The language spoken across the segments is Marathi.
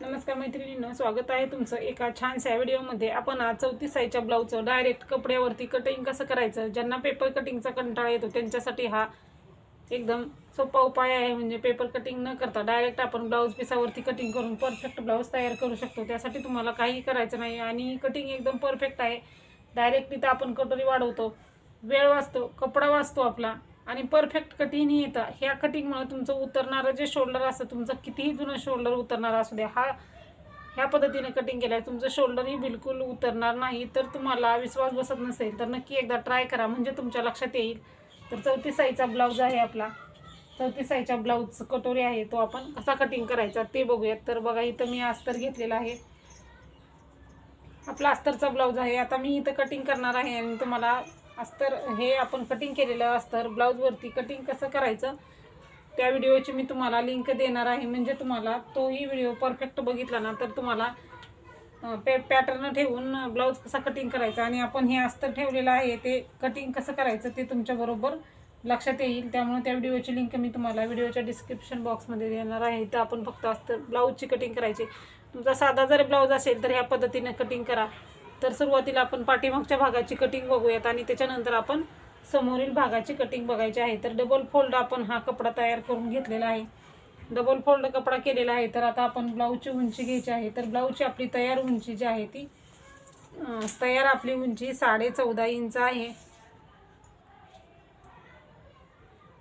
नमस्कार मैत्रिणींनो स्वागत आहे तुमचं एका छानशा व्हिडिओमध्ये. आपण आज चौतीस साईच्या ब्लाऊजचं डायरेक्ट कपड्यावरती कटिंग कसं करायचं? ज्यांना पेपर कटिंगचा कंटाळा येतो त्यांच्यासाठी हा एकदम सोपा उपाय आहे. म्हणजे पेपर कटिंग न करता डायरेक्ट आपण ब्लाऊज पिसावरती कटिंग करून परफेक्ट ब्लाऊज तयार करू शकतो. त्यासाठी तुम्हाला काही करायचं नाही आणि कटिंग एकदम परफेक्ट आहे. डायरेक्ट तिथं आपण कटोरी वाढवतो. वेळ वाचतो कपडा वाचतो आपला. आणि परफेक्ट कटिंग येतं ह्या कटिंगमुळे तुमचं उतरणारं जे शोल्डर असतं तुमचं कितीही जुनं शोल्डर उतरणारं असू द्या हा ह्या पद्धतीने कटिंग केलं आहे तुमचं शोल्डरही बिलकुल उतरणार नाही. तर तुम्हाला विश्वास बसत नसेल तर नक्की एकदा ट्राय करा. म्हणजे तुमच्या लक्षात येईल. तर चौथी साईजचा ब्लाऊज आहे आपला. चौथी साईजच्या ब्लाऊज कटोरी आहे तो आपण कसा कटिंग करायचा ते बघूयात. तर बघा इथं मी अस्तर घेतलेला आहे. आपला अस्तरचा ब्लाऊज आहे. आता मी इथं कटिंग करणार आहे आणि तुम्हाला अस्तर हे आपण कटिंग केलेलं अस्तर ब्लाऊजवरती कटिंग कसं करायचं त्या व्हिडिओची मी तुम्हाला लिंक देणार आहे. म्हणजे तुम्हाला तोही व्हिडिओ परफेक्ट बघितला ना तर तुम्हाला पे पॅटर्न ठेवून ब्लाऊज कसा कटिंग करायचा आणि आपण हे अस्तर ठेवलेलं आहे ते कटिंग कसं करायचं ते तुमच्याबरोबर लक्षात येईल. त्यामुळे त्या व्हिडिओची लिंक मी तुम्हाला व्हिडिओच्या डिस्क्रिप्शन बॉक्समध्ये देणार आहे. तर आपण फक्त अस्तर ब्लाऊजची कटिंग करायची. तुमचा साधा जर ब्लाऊज असेल तर ह्या पद्धतीने कटिंग करा. तर सुरुवातीला आपण पाठीमागच्या भागाची कटिंग बघूयात आणि त्याच्यानंतर आपण समोरील भागाची कटिंग बघायची आहे. तर डबल फोल्ड आपण हा कपडा तयार करून घेतलेला आहे. डबल फोल्ड कपडा केलेला आहे. तर आता आपण ब्लाऊजची उंची घ्यायची आहे. तर ब्लाऊजची आपली तयार उंची जी आहे ती तयार आपली उंची साडे चौदा इंच आहे.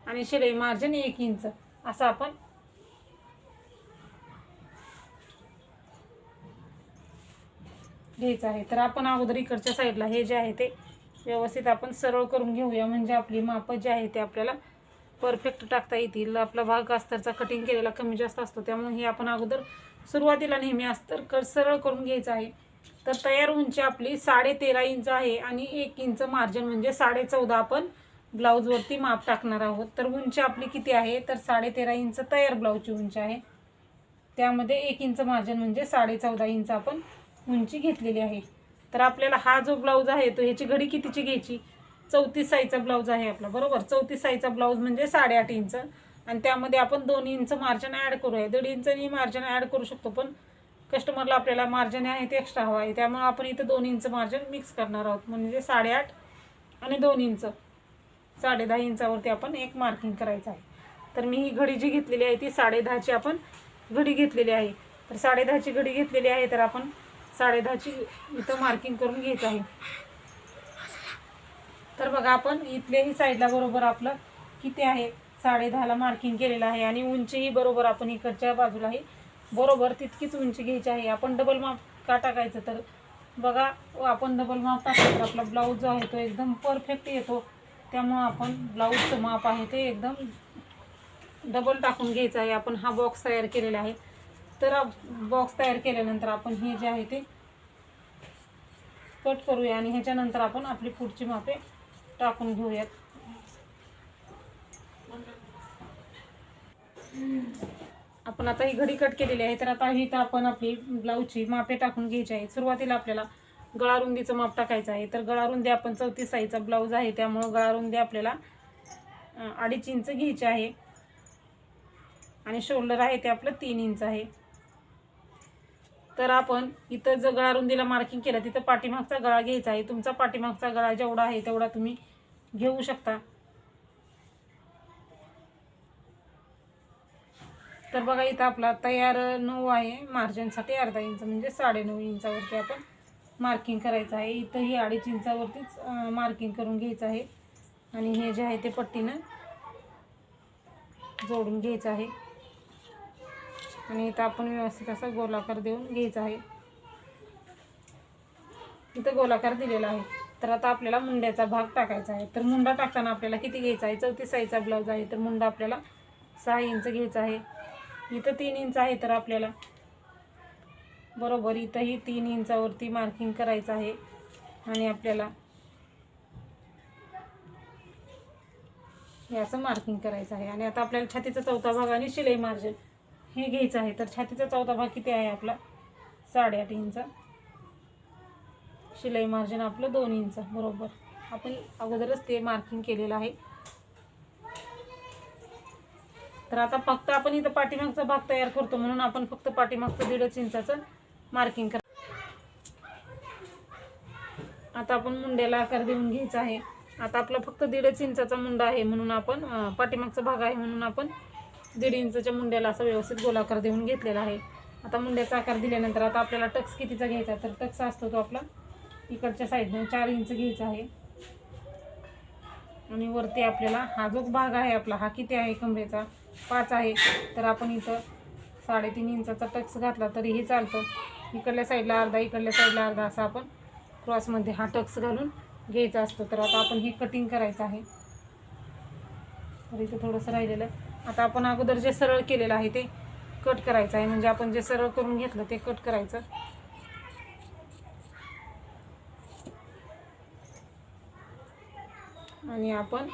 आणि शिलाई मार्जिन एक इंच. असं आपण घ्यायचं आहे. तर आपण अगोदर इकडच्या साईडला हे जे आहे ते व्यवस्थित आपण सरळ करून घेऊया. म्हणजे आपली मापं जे आहे ते आपल्याला परफेक्ट टाकता येतील. आपला भाग अस्तरचा कटिंग केलेला कमी जास्त असतो. त्यामुळे हे आपण अगोदर सुरुवातीला नेहमी अस्तर कर सरळ करून घ्यायचं आहे. तर तयार उंची आपली साडे तेरा इंच आहे आणि एक इंच मार्जिन म्हणजे साडे चौदा आपण ब्लाऊजवरती माप टाकणार आहोत. तर उंची आपली किती आहे? तर साडे तेरा इंच तयार ब्लाऊजची उंची आहे. त्यामध्ये एक इंच मार्जिन म्हणजे साडे चौदा इंच आपण उंची घेतलेली आहे. तर आपल्याला हा जो ब्लाऊज आहे तो ह्याची घडी कितीची घ्यायची? चौतीस साईजचा ब्लाऊज आहे आपला बरोबर? चौतीस साईजचा ब्लाऊज म्हणजे साडेआठ इंच. आणि त्यामध्ये आपण दोन इंच मार्जिन ॲड करू आहे दीड इंचनी मार्जिन ॲड करू शकतो पण कस्टमरला आपल्याला मार्जिन आहे ते एक्स्ट्रा हवं आहे. त्यामुळे आपण इथं दोन इंच मार्जिन मिक्स करणार आहोत. म्हणजे साडेआठ आणि दोन इंच. साडे दहा इंचावरती आपण एक मार्किंग करायचं आहे. तर मी ही घडी जी घेतलेली आहे ती साडे दहाची आपण घडी घेतलेली आहे. तर साडे दहाची घडी घेतलेली आहे तर आपण साडे दहाची इथं मार्किंग करून घ्यायचं आहे. तर बघा आपण इथल्याही साईडला बरोबर आपलं किती आहे? साडे दहाला मार्किंग केलेलं आहे आणि उंचीही बरोबर आपण इकडच्या बाजूलाही बरोबर तितकीच उंची घ्यायची आहे. आपण डबल माप का टाकायचं? तर बघा आपण डबल माप टाकलं तर आपला ब्लाऊज जो आहे तो एकदम परफेक्ट येतो. त्यामुळं आपण ब्लाऊजचं माप आहे ते एकदम डबल टाकून घ्यायचं आहे. आपण हा बॉक्स तयार केलेला आहे. तर बॉक्स तयार केल्यानंतर आपण हे जे आहे ते कट करूया आणि ह्याच्यानंतर आपण आपली पुढची मापे टाकून घेऊयात. आपण आता ही घडी कट केलेली आहे तर आता ही तर आपण आपली ब्लाऊजची मापे टाकून घ्यायची आहे. सुरुवातीला आपल्याला गळारुंदीचं माप टाकायचं आहे. तर गळारुंदी आपण चौतीस साईजचा ब्लाऊज आहे त्यामुळं गळारुंदी आपल्याला अडीच इंच घ्यायची आहे. आणि शोल्डर आहे ते आपलं तीन इंच आहे. तर आपण इथं जर गळा रुंदीला मार्किंग केलं तिथं पाठीमागचा गळा घ्यायचा आहे. तुमचा पाठीमागचा गळा जेवढा आहे तेवढा तुम्ही घेऊ शकता. तर बघा इथं आपला तयार नऊ आहे. मार्जिनसाठी अर्धा इंच म्हणजे साडेनऊ इंचावरती आपण मार्किंग करायचं आहे. इथंही अडीच इंचावरतीच मार्किंग करून घ्यायचं आहे. आणि हे जे आहे ते पट्टीनं जोडून घ्यायचं आहे. आणि इथं आपण व्यवस्थित असा गोलाकार देऊन घ्यायचा आहे. इथं गोलाकार दिलेला आहे. तर आता आपल्याला मुंड्याचा भाग टाकायचा आहे. तर मुंडा टाकताना आपल्याला किती घ्यायचा आहे? चौतीस साईजचा ब्लाऊज आहे. तर मुंडा आपल्याला सहा इंच घ्यायचा आहे. इथं तीन इंच आहे तर आपल्याला बरोबर इथंही तीन इंचावरती मार्किंग करायचं आहे. आणि आपल्याला हे असं मार्किंग करायचं आहे. आणि आता आपल्याला छातीचा चौथा भाग आणि शिलाई मार्जिन हे घ्यायचं आहे. तर छातीचा चौथा भाग किती आहे आपला? साडेआठ इंच. शिलाई मार्जिन आपलं दोन इंच. बरोबर. आपण अगोदरच ते मार्किंग केलेलं आहे. तर आता फक्त आपण इथं पाठीमागचा भाग तयार करतो म्हणून आपण फक्त पाठीमागचं दीडच इंचाचं मार्किंग कर आता आपण मुंड्याला आकार देऊन घ्यायचा आहे. आता आपला फक्त दीडच इंचाचा मुंडा आहे म्हणून आपण पाठीमागचा भाग आहे म्हणून आपण दीड इंचच्या मुंड्याला असं व्यवस्थित गोलाकार देऊन घेतलेला आहे. आता मुंड्याचा आकार दिल्यानंतर आता आपल्याला टक्स कितीचा घ्यायचा तर टक्स असतो तो आपला इकडच्या साईडने चार इंच घ्यायचा आहे. आणि वरती आपल्याला हा जो भाग आहे आपला हा किती आहे कमरेचा? पाच आहे. तर आपण इथं साडेतीन इंचाचा टक्स घातला तरीही चालतं. इकडल्या साईडला अर्धा इकडल्या साईडला अर्धा असा आपण क्रॉसमध्ये हा टक्स घालून घ्यायचा असतो. तर आता आपण हे कटिंग करायचं आहे. तर इथं थोडंसं राहिलेलं आता आपण अगोदर जे सरळ केलेलं आहे ते कट करायचं आहे. म्हणजे आपण जे सरळ करून घेतलं ते कट करायचं. आणि आपण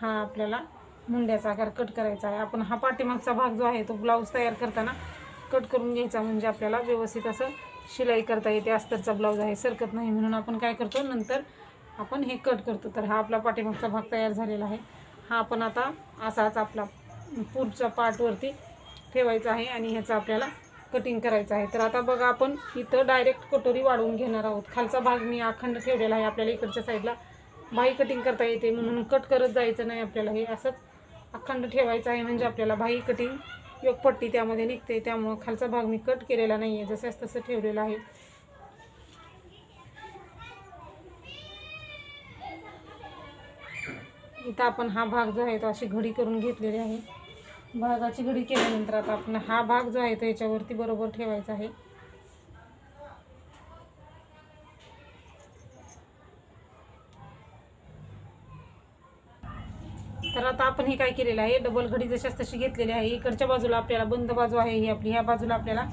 हा आपल्याला मुंड्याचा आकार कट करायचा आहे. आपण हा पाठीमागचा भाग जो आहे तो ब्लाऊज तयार करताना कट करून घ्यायचा. म्हणजे आपल्याला व्यवस्थित असं शिलाई करता येते. अस्तरचा ब्लाऊज आहे सरकत नाही. म्हणून आपण काय करतो नंतर आपण हे कट करतो. तर हा आपला पाठीमागचा भाग तयार झालेला आहे. हा आपण आता असाच आपला पुढच्या पार्टवरती ठेवायचा आहे आणि ह्याचं आपल्याला कटिंग करायचं आहे. तर आता बघा आपण इथं डायरेक्ट कटोरी वाढवून घेणार आहोत. खालचा भाग मी अखंड ठेवलेला आहे आपल्याला इकडच्या साईडला बाई कटिंग करता येते म्हणून कट करत जायचं नाही आपल्याला. हे असंच अखंड ठेवायचं आहे म्हणजे आपल्याला बाई कटिंग योगपट्टी त्यामध्ये निघते. त्यामुळं खालचा भाग मी कट केलेला नाही आहे जसंच तसं ठेवलेलं आहे. इथं आपण हा भाग जो आहे तो अशी घडी करून घेतलेली आहे. भागाची घडी केल्यानंतर आता आपण हा भाग जो आहे तो याच्यावरती बरोबर ठेवायचा आहे. तर आता आपण हे काय केलेलं आहे? डबल घडी जशाच तशी घेतलेली आहे. इकडच्या बाजूला आपल्याला बंद बाजू आहे ही आपली. ह्या बाजूला आपल्याला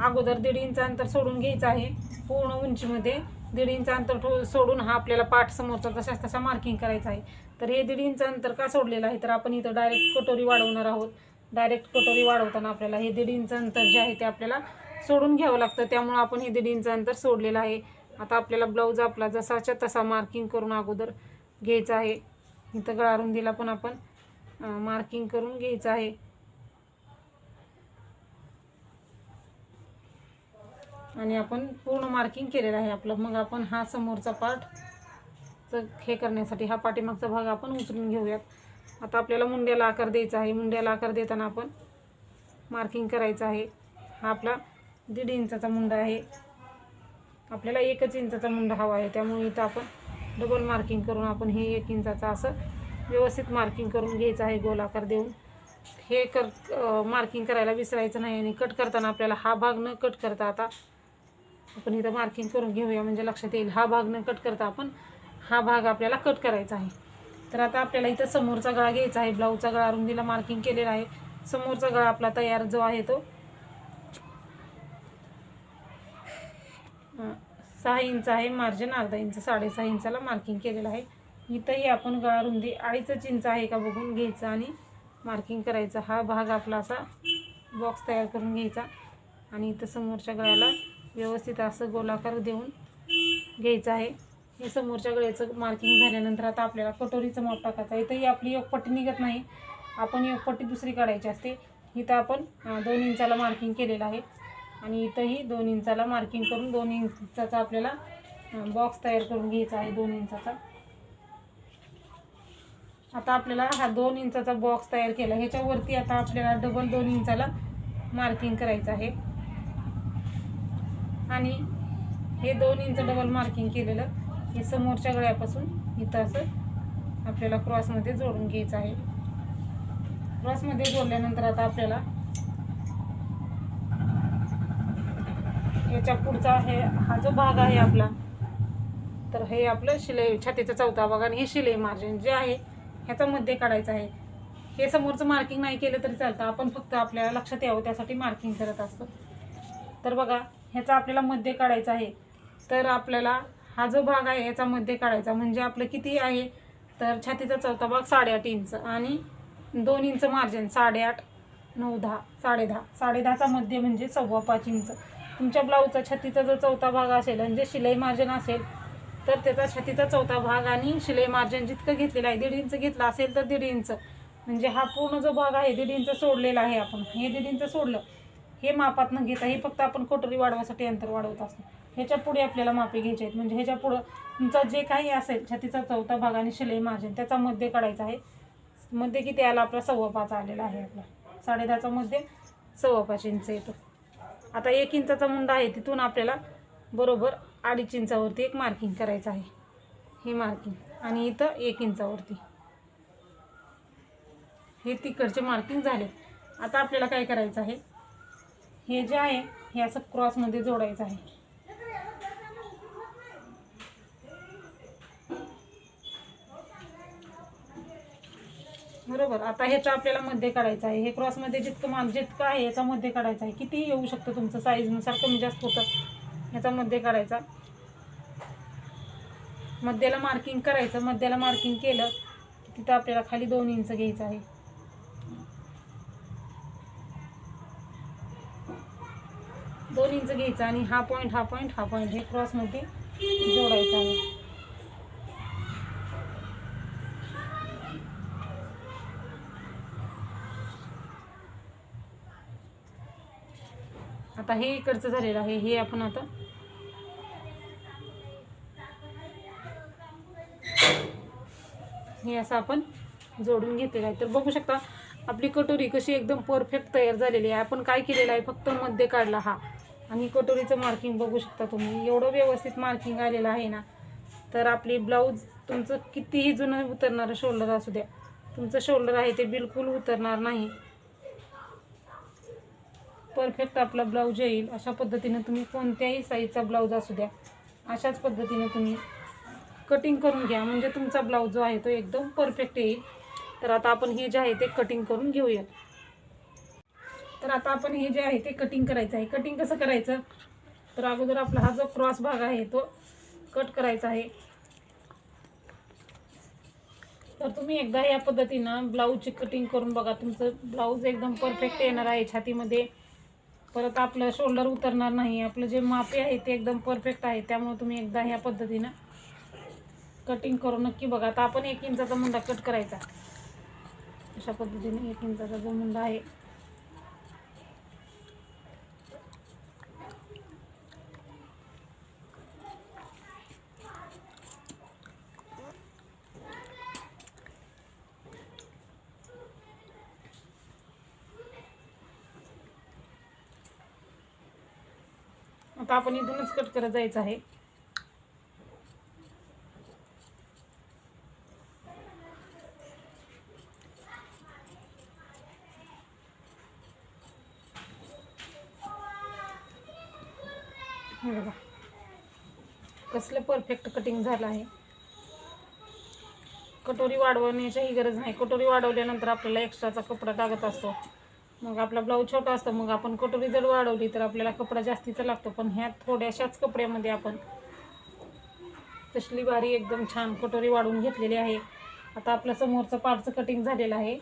अगोदर दीड इंच अंतर सोडून घ्यायचं आहे. पूर्ण उंचीमध्ये दीड इंच अंतर ठो- सोडून हा आपल्याला पाठ समोरचा तशाच तसा मार्किंग करायचा आहे. तर हे दीड इंच अंतर का सोडलेलं आहे? तर आपण इथं डायरेक्ट कटोरी वाढवणार आहोत. डायरेक्ट कटोरी वाढवताना आपल्याला हे दीड इंच अंतर जे आहे ते आपल्याला सोडून घ्यावं लागतं. त्यामुळं आपण हे दीड इंच अंतर सोडलेलं आहे. आता आपल्याला ब्लाऊज आपला जसाच्या तसा मार्किंग करून अगोदर घ्यायचा आहे. इथं गळारुंदीला पण आपण मार्किंग करून घ्यायचं आहे. आणि आपण पूर्ण मार्किंग केलेलं आहे आपलं. मग आपण हा समोरचा पार्ट हे करण्यासाठी हा पाठीमागचा भाग आपण उचलून घेऊयात. आता आपल्याला मुंड्याला आकार द्यायचा आहे. मुंड्याला आकार देताना आपण मार्किंग करायचं आहे. हा आपला दीड इंचाचा मुंडा आहे. आपल्याला एकच इंचाचा मुंडा हवा आहे. त्यामुळे इथं आपण डबल मार्किंग करून आपण हे एक इंचाचा असं व्यवस्थित मार्किंग करून घ्यायचं आहे. गोल आकार देऊन. हे कर मार्किंग करायला विसरायचं नाही आणि कट करताना आपल्याला हा भाग न कट करता आता आपण इथं मार्किंग करून घेऊया. म्हणजे लक्षात येईल हा भाग न कट करता आपण हा भाग आपल्याला कट करायचा आहे. तर आता आपल्याला इथं समोरचा गळा घ्यायचा आहे. ब्लाऊजचा गळा रुंदीला मार्किंग केलेला आहे. समोरचा गळा आपला तयार जो आहे तो सहा इंच आहे. मार्जिन अर्धा इंच साडेसहा इंचाला मार्किंग केलेलं आहे. इथंही आपण गळा रुंदी अडीचच इंच आहे का बघून घ्यायचं आणि मार्किंग करायचं. हा भाग आपला असा बॉक्स तयार करून घ्यायचा आणि इथं समोरच्या गळ्याला व्यवस्थित असं गोलाकार देऊन घ्यायचं आहे. हे समोरच्या गळ्याचं मार्किंग झाल्यानंतर आता आपल्याला कटोरीचं माप टाकायचं आहे. इथंही आपली एक पट्टी निघत नाही. आपण एक पट्टी दुसरी काढायची असते. इथं आपण दोन इंचाला मार्किंग केलेलं आहे. आणि इथंही दोन इंचाला मार्किंग करून दोन इंचाचा आपल्याला बॉक्स तयार करून घ्यायचा आहे दोन इंचाचा. आता आपल्याला हा दोन इंचाचा बॉक्स तयार केला. ह्याच्यावरती आता आपल्याला डबल दोन इंचाला मार्किंग करायचं आहे. आणि हे दोन इंच डबल मार्किंग केलेलं हे समोरच्या गळ्यापासून इथं असं आपल्याला क्रॉसमध्ये जोडून घ्यायचं आहे. क्रॉसमध्ये जोडल्यानंतर आता आपल्याला याच्या पुढचा हे हा जो भाग आहे आपला तर हे आपलं शिलाई छातीचा चौथा भाग आणि हे शिलाई मार्जिन जे आहे ह्याचा मध्ये काढायचं आहे. हे समोरचं मार्किंग नाही केलं तरी चालतं. आपण फक्त आपल्याला लक्षात यावं त्यासाठी मार्किंग करत असतो. तर बघा ह्याचा आपल्याला मध्ये काढायचा आहे. तर आपल्याला हा जो भाग आहे याचा मध्ये काढायचा. म्हणजे आपलं किती आहे? तर छातीचा चौथा भाग साडेआठ इंच आणि दोन इंच मार्जिन साडेआठ नऊ दहा साडेदहा साडेदहाचा मध्ये म्हणजे सव्वा पाच इंच. तुमच्या ब्लाऊजचा छातीचा जो चौथा भाग असेल म्हणजे शिलाई मार्जिन असेल तर त्याचा छातीचा चौथा भाग आणि शिलाई मार्जिन जितकं घेतलेलं आहे दीड इंच घेतला असेल तर दीड इंच. म्हणजे हा पूर्ण जो भाग आहे दीड इंच सोडलेला आहे आपण. हे दीड इंच सोडलं हे मापात न घेता. हे फक्त आपण कोटरी वाढवासाठी अंतर वाढवत असतो. ह्याच्या पुढे आपल्याला मापे घ्यायचे आहेत. म्हणजे ह्याच्या पुढं तुमचा जे काही असेल छातीचा चौथा भाग आणि शिलाई मार्जिन त्याचा मध्ये काढायचा आहे. मध्ये किती आला? आपला सव्वा पाच आलेला आहे आपला. साडेदहाचा मध्ये सव्वा पाच इंच येतो. आता एक इंचाचा मुंडा आहे तिथून आपल्याला बरोबर अडीच इंचावरती एक मार्किंग करायचं आहे. हे मार्किंग आणि इथं एक इंचावरती. हे तिकडचे मार्किंग झाले आता आपल्याला काय करायचं आहे? हे जे आहे हे असं क्रॉसमध्ये जोडायचं आहे. बरोबर. आता ह्याचा आपल्याला मध्ये काढायचं आहे. हे क्रॉसमध्ये जितकं मान जितकं आहे याचा मध्ये काढायचं आहे. कितीही येऊ शकतं तुमचं साईजनुसार कमी जास्त होतं ह्याचा मध्ये काढायचा. मध्याला मार्किंग करायचं. मध्याला मार्किंग केलं की तिथं आपल्याला खाली दोन इंच घ्यायचं आहे. दोन इंच घ्यायचं आणि हा पॉईंट हा पॉईंट हा पॉईंट हे क्रॉसमध्ये जोडायचं आहे. आता हे इकडचं झालेलं आहे हे आपण आता हे असं आपण जोडून घेतलेलं आहे. तर बघू शकता आपली कटोरी कशी एकदम परफेक्ट तयार झालेली आहे. आपण काय केलेलं आहे फक्त मध्ये काढला हा. आणि कटोरीचं मार्किंग बघू शकता तुम्ही. एवढं व्यवस्थित मार्किंग आलेलं आहे ना. तर आपली ब्लाऊज तुमचं कितीही जुनं उतरणारं शोल्डर असू द्या. तुमचं शोल्डर आहे ते बिलकुल उतरणार नाही. परफेक्ट आपला ब्लाऊज येईल. अशा पद्धतीने तुम्ही कोणत्याही साईजचा ब्लाऊज असू द्या. अशाच पद्धतीने तुम्ही कटिंग करून घ्या. म्हणजे तुमचा ब्लाऊज जो आहे तो एकदम परफेक्ट येईल. तर आता आपण हे जे आहे ते कटिंग करून घेऊया. तर आता आपण हे जे आहे ते कटिंग करायचं आहे. कटिंग कसं करायचं? तर अगोदर आपला हा जो क्रॉस भाग आहे तो कट करायचा आहे. तर तुम्ही एकदा या पद्धतीनं ब्लाऊजची कटिंग करून बघा. तुमचं ब्लाऊज एकदम परफेक्ट येणार आहे. छातीमध्ये परत आपलं शोल्डर उतरणार नाही. आपलं जे मापे आहे ते एकदम परफेक्ट आहे. त्यामुळे तुम्ही एकदा ह्या पद्धतीनं कटिंग करून नक्की बघा. आता आपण एक इंचाचा मुंडा कट करायचा. अशा पद्धतीने एक इंचाचा जो मुंडा आहे आता आपण इथूनच कट करत जायचं आहे. हे बघा. कसलं परफेक्ट कटिंग झालं आहे. कटोरी वाढवण्याचीही गरज नाही. कटोरी वाढवल्यानंतर आपल्याला एक्स्ट्राचा कपडा टाकत असतो. मग आपला ब्लाऊज छोटा असतो मग आपण कटोरी जर वाढवली तर आपल्याला कपडा जास्तीचा लागतो. पण ह्या थोड्याशाच कपड्यामध्ये आपण तसली बारी एकदम छान कटोरी वाढून घेतलेली आहे. आता आपलं समोरचं पाटचं कटिंग झालेलं आहे.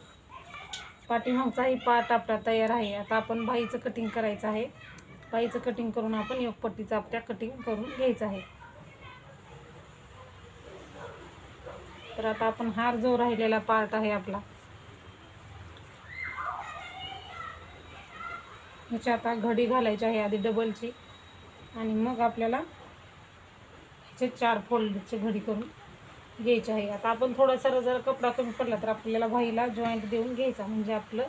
पाठीमागचाही पाट आपला तयार आहे. आता आपण बाईचं कटिंग करायचं आहे. बाईचं कटिंग करून आपण योगपट्टीचं आपल्या कटिंग करून घ्यायचं आहे. तर आता आपण हार जो राहिलेला पार्ट आहे आपला ह्याची आता घडी घालायची आहे आधी डबलची आणि मग आपल्याला ह्याचे चार फोल्डची घडी करून घ्यायची आहे. आता आपण थोडासा जर कपडा कमी पडला तर आपल्याला भाईला जॉईंट देऊन घ्यायचा. म्हणजे आपलं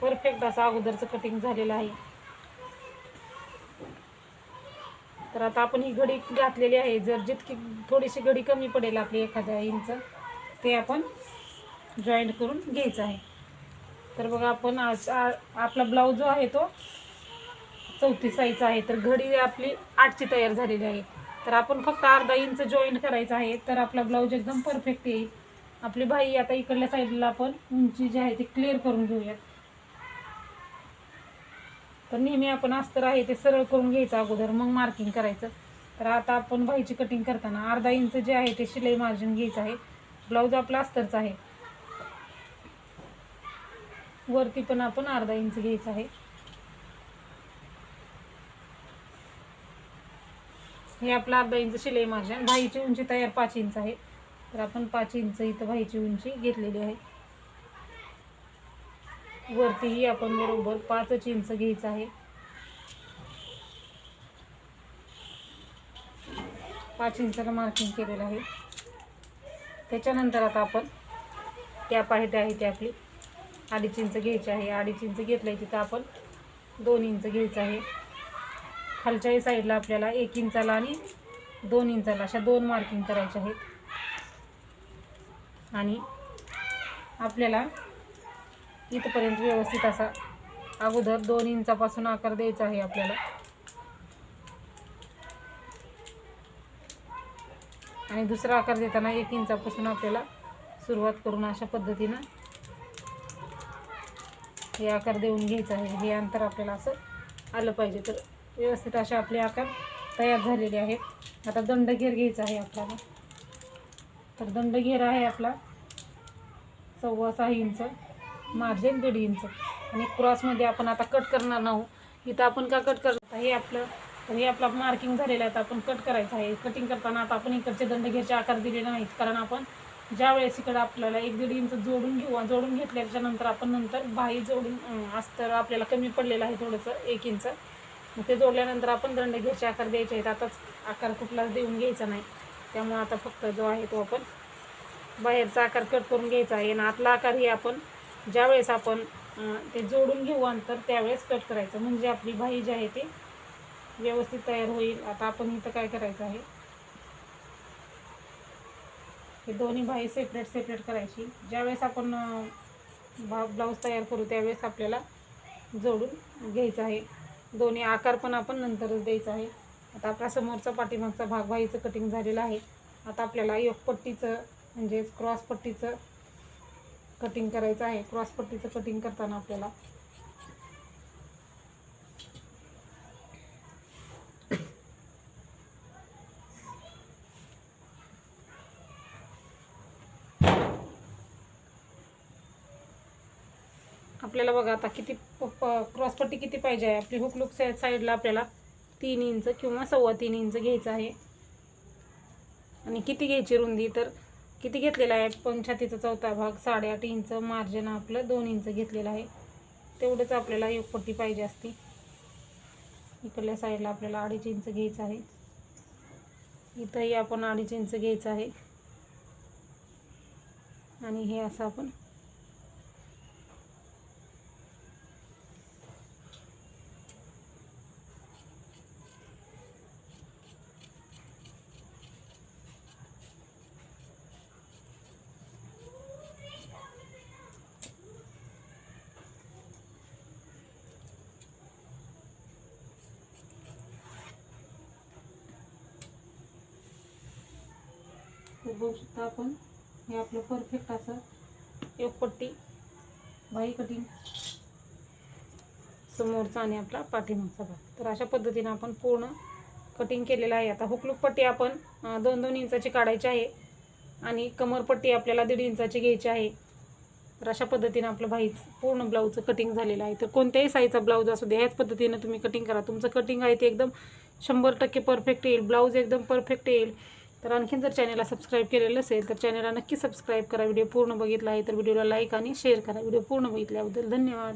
परफेक्ट असं अगोदरचं कटिंग झालेलं आहे. तर आता आपण ही घडी घातलेली आहे. जर जितकी थोडीशी घडी कमी पडेल आपली एखाद्या इंच ते आपण जॉईंट करून घ्यायचं आहे. तर बघा आपण आज आपला ब्लाऊज जो आहे तो चौथी साईजचा आहे. तर घडी आपली आठची तयार झालेली आहे. तर आपण फक्त अर्धा इंच जॉईंट करायचं आहे. तर आपला ब्लाऊज एकदम परफेक्ट येईल. आपली बाई आता इकडल्या साईडला आपण उंची जी आहे ती क्लिअर करून घेऊयात. तर नेहमी आपण अस्तर आहे ते सरळ करून घ्यायचं अगोदर मग मार्किंग करायचं. तर आता आपण भाईची कटिंग करताना अर्धा इंच जे आहे ते शिलाई मार्जिन घ्यायचं आहे. ब्लाऊज आपला अस्तरचा आहे. वरती पण आपण अर्धा इंच घ्यायचं आहे. हे आपलं अर्धा इंच शिलाई माझ्या भाईची उंची तयार पाच इंच आहे. तर आपण पाच इंच इथं भाईची उंची घेतलेली आहे. वरतीही आपण बरोबर पाचच इंच घ्यायचं आहे. पाच इंचाला मार्किंग केलेलं आहे. त्याच्यानंतर आता आपण कॅप आहे ते आहे ती आपली. अडीच इंच घ्यायची आहे. अडीच इंच घेतलं आहे तिथं आपण. दोन इंच घ्यायचं आहे. खालच्याही साईडला आपल्याला एक इंचाला आणि दोन इंचाला अशा दोन मार्किंग करायच्या आहेत. आणि आपल्याला इथपर्यंत व्यवस्थित असा अगोदर दोन इंचापासून आकार द्यायचा आहे आपल्याला. आणि दुसरा आकार देताना एक इंचापासून आपल्याला सुरुवात करून अशा पद्धतीनं हे आकार देऊन घ्यायचं आहे. हे अंतर आपल्याला असं आलं पाहिजे. तर व्यवस्थित असे आपले आकार तयार झालेले आहेत. आता दंडघेर घ्यायचा आहे आपल्याला. तर दंडघेर आहे आपला सव्वा सहा इंच मार्जिन दीड इंच. आणि क्रॉसमध्ये आपण आता कट करणार नाहू इथं आपण का कट करणार? हे आपलं तर हे आपलं मार्किंग झालेलं आहे. तर आपण कट करायचं आहे. कटिंग करताना आता आपण इकडचे दंडघेरचे आकार दिलेले नाहीत. कारण आपण ज्या वेळेस इकडं आपल्याला एक दीड इंच जोडून घेऊ जोडून घेतल्याच्या नंतर आपण नंतर बाही जोडून अस्तर आपल्याला कमी पडलेलं आहे थोडंसं एक इंच. मग ते जोडल्यानंतर आपण दंडघेरचे आकार द्यायचे आहेत. आताच आकार कुठलाच देऊन घ्यायचा नाही. त्यामुळे आता फक्त जो आहे तो आपण बाहेरचा आकार कट करून घ्यायचा आहे. आणि आतला आकार हे आपण ज्यावेळेस आपण ते जोडून घेऊ अंतर त्यावेळेस कट करायचं. म्हणजे आपली बाही जी आहे ते व्यवस्थित तयार होईल. आता आपण इथं काय करायचं आहे? हे दोन्ही बाही सेपरेट सेपरेट करायची. ज्यावेळेस आपण भा ब्लाऊज तयार करू त्यावेळेस आपल्याला जोडून घ्यायचं आहे. दोन्ही आकार पण आपण नंतरच द्यायचा आहे. आता आपला समोरचा पाठीमागचा भाग बाईचं कटिंग झालेला आहे. आता आपल्याला योगपट्टीचं म्हणजेच क्रॉस पट्टीचं कटिंग करायचं आहे. क्रॉस पट्टीचं कटिंग करताना आपल्याला आपल्याला बघा आता किती क्रॉस पट्टी किती पाहिजे आहे? आपली हुकलूक साईड साईडला आपल्याला तीन इंच किंवा सव्वा तीन इंच घ्यायचं आहे. आणि किती घ्यायची रुंदी? तर किती घेतलेला आहे? पंछातीचा चौथा भाग साडेआठ इंच. मार्जिन आपलं दोन इंच घेतलेलं आहे. तेवढंच आपल्याला एक पट्टी पाहिजे असती. इकडल्या साईडला आपल्याला अडीच इंच घ्यायचं आहे. इथंही आपण अडीच इंच घ्यायचं आहे. आणि हे असं आपण बघू शकता आपण हे आपलं परफेक्ट असं एक पट्टी बाई कटिंग समोरचा आणि आपला पाठीमागचा भाग. तर अशा पद्धतीनं आपण पूर्ण कटिंग केलेलं आहे. आता हुकलूक पट्टी आपण दोन दोन इंचाची काढायची आहे आणि कमरपट्टी आपल्याला दीड इंचाची घ्यायची आहे. तर अशा पद्धतीनं आपलं भाईच पूर्ण ब्लाऊजचं कटिंग झालेलं आहे. तर कोणत्याही साईजचा ब्लाऊज असू दे ह्याच पद्धतीनं तुम्ही कटिंग करा. तुमचं कटिंग आहे ते एकदम शंभर टक्के परफेक्ट येईल. ब्लाऊज एकदम परफेक्ट येईल. तर आणखीन जर चॅनलला सबस्क्राईब केलेलं असेल तर चॅनलला नक्की सबस्क्राईब करा. व्हिडिओ पूर्ण बघितला आहे तर व्हिडिओला लाईक आणि शेअर करा. व्हिडिओ पूर्ण बघितल्याबद्दल धन्यवाद.